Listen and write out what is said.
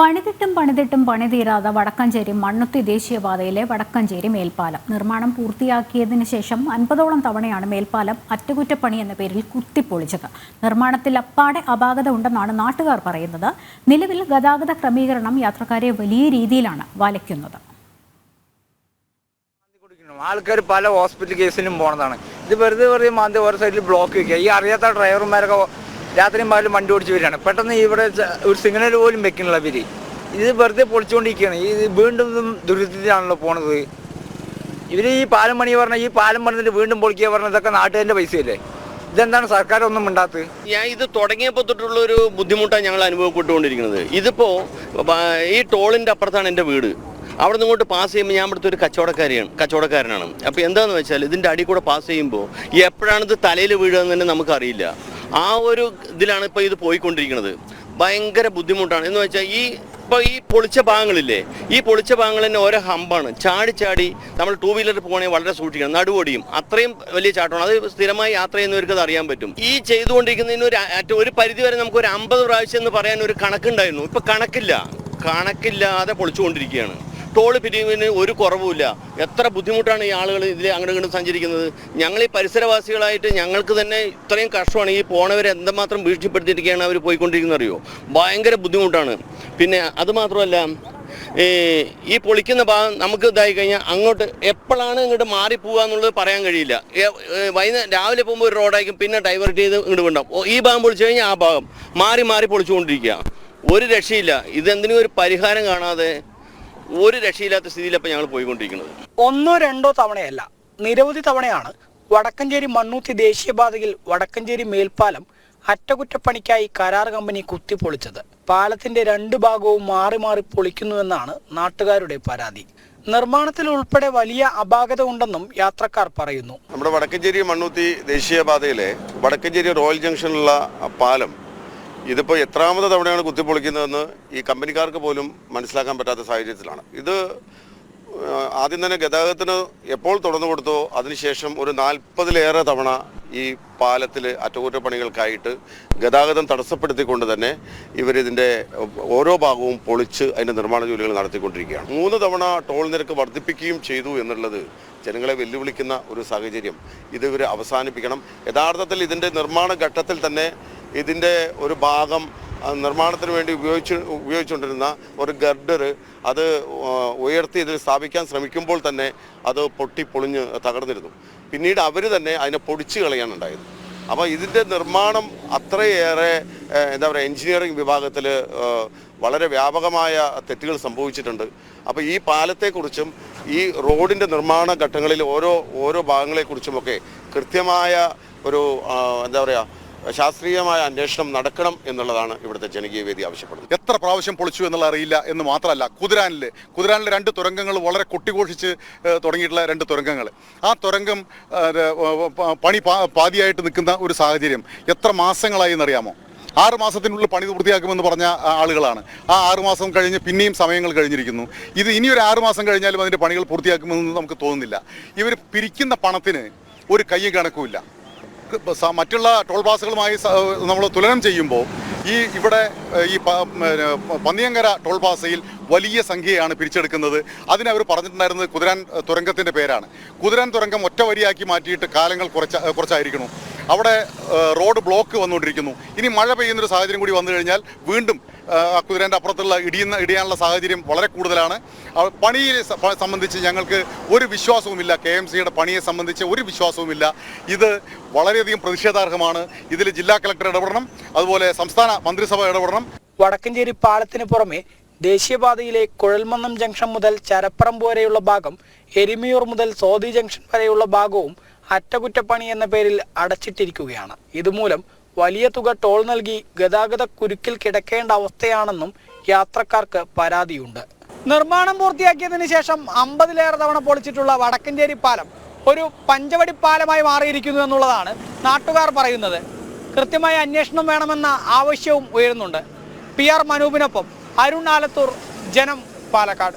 പണിതിട്ടും പണിതിട്ടും പണി തീരാതെ വടക്കഞ്ചേരി മണ്ണുത്തി ദേശീയപാതയിലെ വടക്കഞ്ചേരി മേൽപ്പാലം. നിർമ്മാണം പൂർത്തിയാക്കിയതിനു ശേഷം അൻപതോളം തവണയാണ് മേൽപ്പാലം അറ്റകുറ്റപ്പണി എന്ന പേരിൽ കുത്തിപ്പൊളിച്ചത്. നിർമ്മാണത്തിൽ അപ്പാടെ അപാകത ഉണ്ടെന്നാണ് നാട്ടുകാർ പറയുന്നത്. നിലവിൽ ഗതാഗത ക്രമീകരണം യാത്രക്കാരെ വലിയ രീതിയിലാണ് വലയ്ക്കുന്നത്. ആൾക്കാർ പല ഹോസ്പിറ്റൽ കേസിലും പോണതാണ്. ഇത് വെറുതെ വെറുതെ മാന്തി ഓരോ സൈഡിൽ ബ്ലോക്ക് വയ്ക്കുക ഈ അറിയാത്ത ഡ്രൈവർമാരൊക്കെ രാത്രിയും പകലും വണ്ടി ഓടിച്ച് വരികയാണ്. പെട്ടെന്ന് ഇവിടെ ഒരു സിഗ്നൽ പോലും വെക്കുന്നുള്ള ഇവർ. ഇത് വെറുതെ പൊളിച്ചുകൊണ്ടിരിക്കുകയാണ്. ഇത് വീണ്ടും ദുരിതത്തിലാണല്ലോ പോണത്. ഇവർ ഈ പാലം പണി പറഞ്ഞ ഈ പാലം പണിതിട്ട് വീണ്ടും പൊളിക്കുക പറഞ്ഞ ഇതൊക്കെ നാട്ടുകാരുടെ പൈസയല്ലേ? ഇതെന്താണ് സർക്കാർ ഒന്നും മിണ്ടാത്തത്? ഞാൻ ഇത് തുടങ്ങിയപ്പോൾ തൊട്ടുള്ള ഒരു ബുദ്ധിമുട്ടാണ് ഞങ്ങൾ അനുഭവപ്പെട്ടുകൊണ്ടിരിക്കുന്നത്. ഇതിപ്പോ ഈ ടോളിന്റെ അപ്പുറത്താണ് എന്റെ വീട്. അവിടെ നിന്ന് ഇങ്ങോട്ട് പാസ് ചെയ്യുമ്പോൾ ഞാൻ ഇവിടുത്തെ ഒരു കച്ചവടക്കാരിയാണ് കച്ചവടക്കാരനാണ്. അപ്പോൾ എന്താണെന്ന് വെച്ചാൽ ഇതിന്റെ അടി കൂടെ പാസ് ചെയ്യുമ്പോൾ എപ്പോഴാണിത് തലയിൽ വീഴുക തന്നെ നമുക്കറിയില്ല. ആ ഒരു ഇതിലാണ് ഇപ്പോൾ ഇത് പോയിക്കൊണ്ടിരിക്കുന്നത്. ഭയങ്കര ബുദ്ധിമുട്ടാണ്. എന്ന് വെച്ചാൽ ഈ ഇപ്പോൾ ഈ പൊളിച്ച ഭാഗങ്ങളില്ലേ ഈ പൊളിച്ച ഭാഗങ്ങൾ തന്നെ ഓരോ ഹമ്പാണ്. ചാടി ചാടി നമ്മൾ ടൂ വീലർ പോകണമെങ്കിൽ വളരെ സൂക്ഷിക്കണം. നടുവടിയും. അത്രയും വലിയ ചാട്ടമാണ്. അത് സ്ഥിരമായി യാത്ര ചെയ്യുന്നവർക്ക് അത് അറിയാൻ പറ്റും. ഈ ചെയ്തുകൊണ്ടിരിക്കുന്നതിന് ഒരു ഒരു പരിധി വരെ നമുക്ക് ഒരു അമ്പത് പ്രാവശ്യം എന്ന് പറയാൻ ഒരു കണക്കുണ്ടായിരുന്നു. ഇപ്പൊ കണക്കില്ല. കണക്കില്ലാതെ പൊളിച്ചുകൊണ്ടിരിക്കുകയാണ്. ടോൾ പിരിവിന് ഒരു കുറവുമില്ല. എത്ര ബുദ്ധിമുട്ടാണ് ഈ ആളുകൾ ഇതിൽ അങ്ങോട്ട് ഇങ്ങോട്ട് സഞ്ചരിക്കുന്നത്? ഞങ്ങൾ ഈ പരിസരവാസികളായിട്ട് ഞങ്ങൾക്ക് തന്നെ ഇത്രയും കഷ്ടമാണ്. ഈ പോണവരെ എന്തുമാത്രം ഭീഷണിപ്പെടുത്തിയിരിക്കുകയാണ് അവർ പോയിക്കൊണ്ടിരിക്കുന്നത് അറിയോ? ഭയങ്കര ബുദ്ധിമുട്ടാണ്. പിന്നെ അതുമാത്രമല്ല ഈ പൊളിക്കുന്ന ഭാഗം നമുക്ക് ഇതായി കഴിഞ്ഞാൽ അങ്ങോട്ട് എപ്പോഴാണ് ഇങ്ങോട്ട് മാറിപ്പോവുക എന്നുള്ളത് പറയാൻ കഴിയില്ല. വൈകുന്നേരം രാവിലെ പോകുമ്പോൾ ഒരു റോഡായിരിക്കും പിന്നെ ഡൈവേർട്ട് ചെയ്ത് ഇങ്ങോട്ട് വിണ്ടാവും ഓ, ഈ ഭാഗം പൊളിച്ചു കഴിഞ്ഞാൽ ആ ഭാഗം മാറി മാറി പൊളിച്ചുകൊണ്ടിരിക്കുക. ഒരു രക്ഷയില്ല. ഇതെന്തിനും ഒരു പരിഹാരം കാണാതെ ഒരു രക്ഷയില്ലാത്ത സ്ഥിതിയിലപ്പോൾ ഞങ്ങൾ പോയിക്കൊണ്ടിരിക്കുന്നത്. ഒന്നോ രണ്ടോ തവണയല്ല നിരവധി തവണയാണ് വടക്കഞ്ചേരി മണ്ണൂത്തി ദേശീയപാതയിൽ വടക്കഞ്ചേരി മേൽപ്പാലം അറ്റകുറ്റപ്പണിക്കായി കരാർ കമ്പനി കുത്തിപ്പൊളിച്ചത്. പാലത്തിന്റെ രണ്ട് ഭാഗവും മാറി മാറി പൊളിക്കുന്നുവെന്നാണ് നാട്ടുകാരുടെ പരാതി. നിർമ്മാണത്തിൽ ഉൾപ്പെടെ വലിയ അപാകത ഉണ്ടെന്നും യാത്രക്കാർ പറയുന്നു. നമ്മുടെ വടക്കഞ്ചേരി മണ്ണൂത്തി ദേശീയപാതയിലെ വടക്കഞ്ചേരി റോയൽ ജംഗ്ഷനിലുള്ള പാലം ഇതിപ്പോൾ എത്രാമത് തവണയാണ് കുത്തിപ്പൊളിക്കുന്നതെന്ന് ഈ കമ്പനിക്കാർക്ക് പോലും മനസ്സിലാക്കാൻ പറ്റാത്ത സാഹചര്യത്തിലാണ്. ഇത് ആദ്യം തന്നെ ഗതാഗതത്തിന് എപ്പോൾ തുറന്നു കൊടുത്തോ അതിനുശേഷം ഒരു നാൽപ്പതിലേറെ തവണ ഈ പാലത്തിൽ അറ്റകുറ്റപ്പണികൾക്കായിട്ട് ഗതാഗതം തടസ്സപ്പെടുത്തിക്കൊണ്ട് തന്നെ ഇവരിതിന്റെ ഓരോ ഭാഗവും പൊളിച്ച് അതിന്റെ നിർമ്മാണ ജോലികൾ നടത്തിക്കൊണ്ടിരിക്കുകയാണ്. മൂന്ന് തവണ ടോൾ നിരക്ക് വർദ്ധിപ്പിക്കുകയും ചെയ്തു എന്നുള്ളത് ജനങ്ങളെ വെല്ലുവിളിക്കുന്ന ഒരു സാഹചര്യം. ഇത് അവസാനിപ്പിക്കണം. യഥാർത്ഥത്തിൽ ഇതിന്റെ നിർമ്മാണ ഘട്ടത്തിൽ തന്നെ ഇതിന്റെ ഒരു ഭാഗം നിർമ്മാണത്തിന് വേണ്ടി ഉപയോഗിച്ച് ഉപയോഗിച്ചുകൊണ്ടിരുന്ന ഒരു ഗർഡർ അത് ഉയർത്തി ഇതിൽ സ്ഥാപിക്കാൻ ശ്രമിക്കുമ്പോൾ തന്നെ അത് പൊട്ടി പൊളിഞ്ഞ് തകർന്നിരുന്നു. പിന്നീട് അവർ തന്നെ അതിനെ പൊടിച്ചു കളയാനുണ്ടായത് അപ്പോൾ ഇതിന്റെ നിർമ്മാണം അത്രയേറെ എന്താ പറയുക എൻജിനീയറിംഗ് വിഭാഗത്തിൽ വളരെ വ്യാപകമായ തെറ്റുകൾ സംഭവിച്ചിട്ടുണ്ട്. അപ്പോൾ ഈ പാലത്തെക്കുറിച്ചും ഈ റോഡിന്റെ നിർമ്മാണ ഘട്ടങ്ങളിൽ ഓരോ ഓരോ ഭാഗങ്ങളെക്കുറിച്ചുമൊക്കെ കൃത്യമായ ഒരു എന്താ പറയുക ശാസ്ത്രീയമായ അന്വേഷണം നടക്കണം എന്നുള്ളതാണ് ഇവിടുത്തെ ജനകീയ വേദി ആവശ്യപ്പെടുന്നത്. എത്ര പ്രാവശ്യം പൊളിച്ചു എന്നുള്ള അറിയില്ല എന്ന് മാത്രമല്ല കുതിരാനിൽ കുതിരാനിൽ രണ്ട് തുരങ്കങ്ങൾ വളരെ കൊട്ടിഘോഷിച്ച് തുടങ്ങിയിട്ടുള്ള രണ്ട് തുരങ്കങ്ങൾ. ആ തുരങ്കം പണി പാതിയായിട്ട് നിൽക്കുന്ന ഒരു സാഹചര്യം എത്ര മാസങ്ങളായി എന്നറിയാമോ? ആറ് മാസത്തിനുള്ളിൽ പണി പൂർത്തിയാക്കുമെന്ന് പറഞ്ഞ ആളുകളാണ്. ആ ആറ് മാസം കഴിഞ്ഞ് പിന്നെയും സമയങ്ങൾ കഴിഞ്ഞിരിക്കുന്നു. ഇത് ഇനി ഒരു ആറ് മാസം കഴിഞ്ഞാലും അതിന്റെ പണികൾ പൂർത്തിയാക്കുമെന്ന് നമുക്ക് തോന്നുന്നില്ല. ഇവർ പിരിക്കുന്ന പണത്തിന് ഒരു കയ്യും കണക്കുമില്ല. മറ്റുള്ള ടോൾ പാസുകളുമായി നമ്മൾ തുലനം ചെയ്യുമ്പോൾ ഈ ഇവിടെ ഈ പന്നിയങ്കര ടോൾ പാസയിൽ വലിയ സംഖ്യയാണ് പിരിച്ചെടുക്കുന്നത്. അതിന് അവർ പറഞ്ഞിട്ടുണ്ടായിരുന്നത് കുതിരാൻ തുരങ്കത്തിന്റെ പേരാണ്. കുതിരാൻ തുരങ്കം ഒറ്റ വരിയാക്കി മാറ്റിയിട്ട് കാലങ്ങൾ കുറച്ച് കുറച്ചായിരിക്കണം. അവിടെ റോഡ് ബ്ലോക്ക് വന്നുകൊണ്ടിരിക്കുന്നു. ഇനി മഴ പെയ്യുന്നൊരു സാഹചര്യം കൂടി വന്നു കഴിഞ്ഞാൽ വീണ്ടും കുതിരേന്റെ അപ്പുറത്തുള്ള ഇടിയുന്ന ഇടിയാനുള്ള സാഹചര്യം വളരെ കൂടുതലാണ്. പണിയെ സംബന്ധിച്ച് ഞങ്ങൾക്ക് ഒരു വിശ്വാസവുമില്ല. കെ എം സിയുടെ പണിയെ സംബന്ധിച്ച് ഒരു വിശ്വാസവുമില്ല. ഇത് വളരെയധികം പ്രതിഷേധാർഹമാണ്. ഇതിൽ ജില്ലാ കളക്ടർ ഇടപെടണം. അതുപോലെ സംസ്ഥാന മന്ത്രിസഭ ഇടപെടണം. വടക്കഞ്ചേരി പാലത്തിന് പുറമെ ദേശീയപാതയിലെ കുഴൽമന്നം ജംഗ്ഷൻ മുതൽ ചരപ്പറം വരെയുള്ള ഭാഗം എരിമിയൂർ മുതൽ സോതി ജംഗ്ഷൻ വരെയുള്ള ഭാഗവും അറ്റകുറ്റപ്പണി എന്ന പേരിൽ അടച്ചിട്ടിരിക്കുകയാണ്. ഇതുമൂലം വലിയ തുക ടോൾ നൽകി ഗതാഗത കുരുക്കിൽ കിടക്കേണ്ട അവസ്ഥയാണെന്നും യാത്രക്കാർക്ക് പരാതിയുണ്ട്. നിർമ്മാണം പൂർത്തിയാക്കിയതിനു ശേഷം അമ്പതിലേറെ തവണ പൊളിച്ചിട്ടുള്ള വടക്കഞ്ചേരി പാലം ഒരു പഞ്ചവടി പാലമായി മാറിയിരിക്കുന്നു എന്നുള്ളതാണ് നാട്ടുകാർ പറയുന്നത്. കൃത്യമായ അന്വേഷണം വേണമെന്ന ആവശ്യവും ഉയരുന്നുണ്ട്. പി ആർ മനൂപിനൊപ്പം അരുൺ ആലത്തൂർ ജനം പാലക്കാട്.